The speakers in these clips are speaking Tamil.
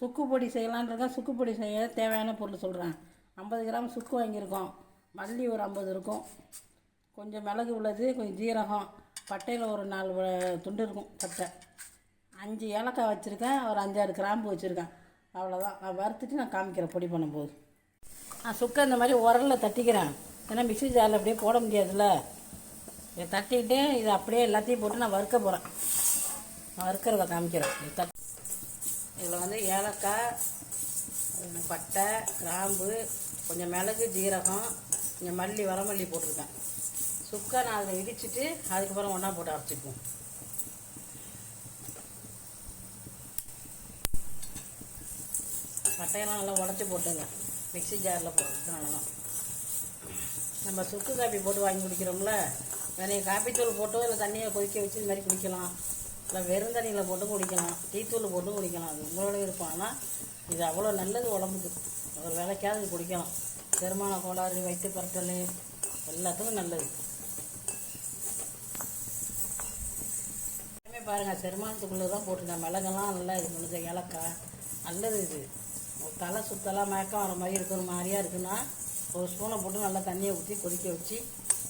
பொடி செய்யலான்னு இருக்கேன் சுக்கு பொடி செய்ய தேவையான பொருள் சொல்கிறேன் ஐம்பது கிராம் சுக்கு வாங்கியிருக்கோம். மல்லி ஒரு ஐம்பது இருக்கும். கொஞ்சம் மிளகு உள்ளது கொஞ்சம் ஜீரகம் பட்டையில் ஒரு நாலு துண்டு இருக்கும் பட்டை. அஞ்சு ஏலக்காய் வச்சுருக்கேன் ஒரு அஞ்சாறு கிராம்பு வச்சுருக்கேன். அவ்வளோதான் நான் வறுத்துட்டு நான் காமிக்கிறேன் பொடி பண்ணும்போது. நான் சுக்கை இந்த மாதிரி உரலில் தட்டிக்கிறேன். ஏன்னா மிக்ஸி ஜாரில் அப்படியே போட முடியாதுல்ல. இதை தட்டிட்டு இதை அப்படியே எல்லாத்தையும் போட்டு நான் வறுக்க போகிறேன் நான் வறுக்கிறத காமிக்கிறேன். தட் இதில் வந்து ஏலக்காய் பட்டை கிராம்பு கொஞ்சம் மிளகு ஜீரகம் கொஞ்சம் மல்லி வரமல்லி போட்டிருக்கேன். சுக்கா நான் அதில் இடிச்சிட்டு அதுக்கப்புறம் ஒன்றா போட்டு அரைச்சிக்குவோம் பட்டையெல்லாம் நல்லா உடச்சி போட்டுங்க. மிக்ஸி ஜாரில் போடுறதுனால தான் நம்ம சுக்கு காப்பி போட்டு வாங்கி குடிக்கிறோம்ல. நிறைய காப்பி தூள் போட்டோ இல்லை தண்ணியை கொதிக்க வச்சு இது மாதிரி குடிக்கலாம். இல்லை வெறும் தண்ணியில் போட்டு குடிக்கலாம். டீத்தூள் போட்டு குடிக்கலாம். அது உங்களோட விருப்பம். ஆனால் இது அவ்வளோ நல்லது உடம்புக்கு. ஒரு வேலைக்காவது குடிக்கலாம். செருமான கோளாறு வயிற்று பரட்டல் எல்லாத்துக்கும் நல்லது. எல்லாமே பாருங்கள் செருமானத்துக்குள்ளே தான் போட்டிருந்தேன் மிளகெல்லாம் நல்லா இது முடிஞ்ச ஏலக்காய். நல்லது இது. தலை சுத்தலாம் மயக்கம் வர மாதிரி இருக்கிற மாதிரியா இருக்குன்னா ஒரு ஸ்பூனை போட்டு நல்லா தண்ணியை ஊற்றி கொதிக்க வச்சு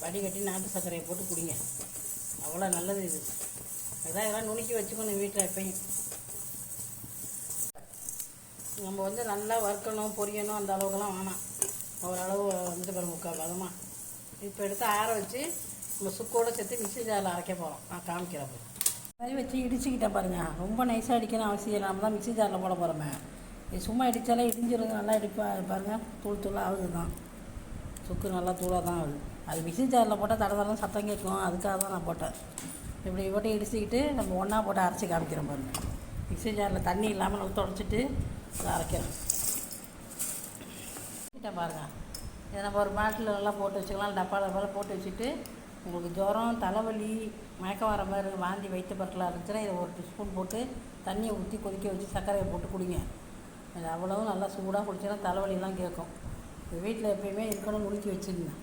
வடிகட்டி நாட்டு சர்க்கரையை போட்டு குடிங்க. அவ்வளோ நல்லது இது. அதான் இதெல்லாம் நுணுக்கி வச்சுக்கணும் வீட்டில் எப்பயும். நம்ம வந்து நல்லா வறுக்கணும் பொரியணும் அந்த அளவுக்குலாம் வேணாம். ஓரளவு வந்துட்டு பாருங்க முக்கால் பதமாக இப்போ எடுத்து ஆற வச்சு நம்ம சுக்கோட சேர்த்து மிக்சி ஜாரில் அரைக்க போகிறோம் நான் காமிக்கிறப்போ மாதிரி வச்சு இடிச்சுக்கிட்டேன் பாருங்கள் ரொம்ப நைஸாக அடிக்கணும் அவசியம் நம்ம தான் மிக்சி ஜாரில் போட போகிறோமே இது சும்மா இடித்தாலே இடிஞ்சிருங்க நல்லா இடிப்பா பாருங்க. தூள் தூளாக ஆகுது தான். சுக்கு நல்லா தூளாக தான் ஆகுது. அது மிக்சி ஜாரில் போட்டால் தடதெல்லாம் சத்தம் கேட்கும். அதுக்காக தான் நான் போட்டேன். இப்படி போட்டு இடிச்சுக்கிட்டு நம்ம ஒன்றா போட்டு அரைச்சி காமிக்கிறோம் பாருங்க. மிக்ஸி ஜாரில் தண்ணி இல்லாமல் நல்லா தொடச்சிட்டு அதை அரைக்கிறோம். கிட்ட பாருங்க. இதை நம்ம ஒரு பாட்டில் நல்லா போட்டு வச்சுக்கலாம். டப்பா டப்பால போட்டு வச்சுட்டு உங்களுக்கு ஜுரம் தலைவலி மயக்கம் வர மாதிரி வாந்தி வயிற்று பட்டலாக இருந்துச்சுன்னா இதை ஒரு ஸ்பூன் போட்டு தண்ணியை ஊற்றி கொதிக்க வச்சு சர்க்கரையை போட்டு குடிங்க. இது அவ்வளவும் நல்லா சூடாக குடிச்சோன்னா தலைவலிலாம் கேட்கும். வீட்டில் எப்பயுமே இருக்கணும் முடிக்கி வச்சுருந்தேன்